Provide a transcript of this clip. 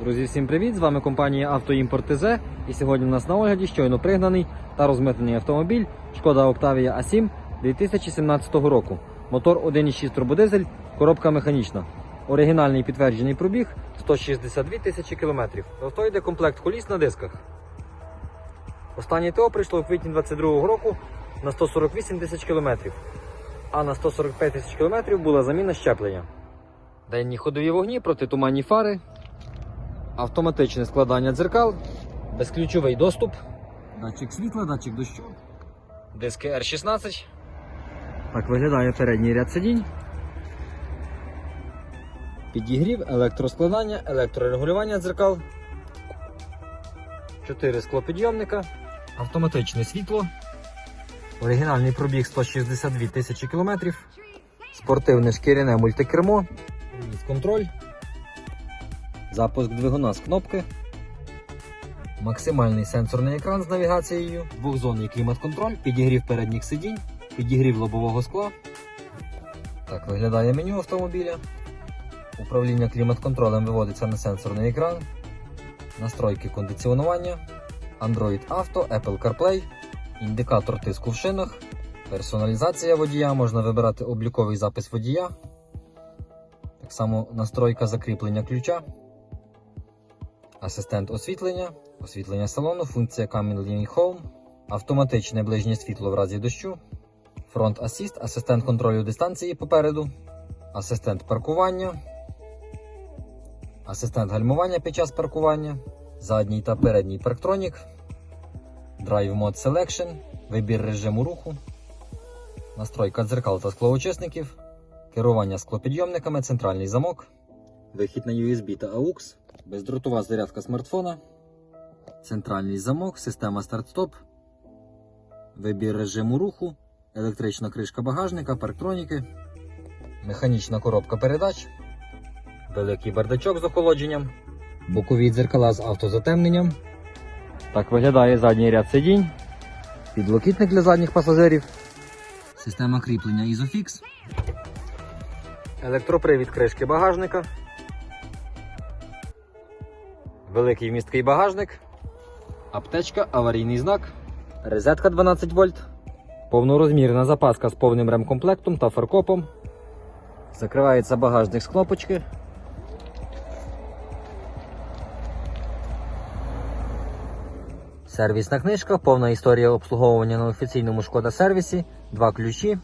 Друзі, всім привіт! З вами компанія Автоімпорт ТЗ. І сьогодні у нас на огляді щойно пригнаний та розмитнений автомобіль Шкода Octavia A7 2017 року. Мотор 1,6 турбодизель, коробка механічна. Оригінальний підтверджений пробіг 162 тисячі кілометрів. Авто йде комплект коліс на дисках. Останнє ТО прийшло у квітні 2022 року на 148 тисяч кілометрів. А на 145 тисяч кілометрів була заміна щеплення. Денні ходові вогні, протитуманні фари, автоматичне складання дзеркал, безключовий доступ, датчик світла, датчик дощу, диски R16. Так виглядає передній ряд сидінь. Підігрів, електроскладання, електрорегулювання дзеркал. 4 склопідйомника, автоматичне світло. Оригінальний пробіг 162 тисячі кілометрів. Спортивне шкіряне мультикермо. Контроль. Запуск двигуна з кнопки. Максимальний сенсорний екран з навігацією. Двохзонний клімат-контроль, підігрів передніх сидінь, підігрів лобового скла. Так виглядає меню автомобіля. Управління клімат-контролем виводиться на сенсорний екран. Настройки кондиціонування. Android Auto, Apple CarPlay, індикатор тиску в шинах, персоналізація водія, можна вибирати обліковий запис водія. Так само настройка закріплення ключа, асистент освітлення, освітлення салону, функція Coming Living Home, автоматичне ближнє світло в разі дощу, фронт асіст, асистент контролю дистанції попереду, асистент паркування, асистент гальмування під час паркування, задній та передній парктронік, Drive Mode Selection, вибір режиму руху, настройка дзеркал та склоочисників, керування склопідйомниками, центральний замок, вихід на USB та AUX, бездротова зарядка смартфона, центральний замок, система старт-стоп, вибір режиму руху, електрична кришка багажника, парктроніки, механічна коробка передач, великий бардачок з охолодженням, бокові дзеркала з автозатемненням. Так виглядає задній ряд сидінь, підлокітник для задніх пасажирів, система кріплення Isofix, електропривід кришки багажника, великий місткий багажник, аптечка, аварійний знак, розетка 12 вольт, повнорозмірна запаска з повним ремкомплектом та фаркопом. Закривається багажник з кнопочки. Сервісна книжка, повна історія обслуговування на офіційному шкода сервісі, два ключі,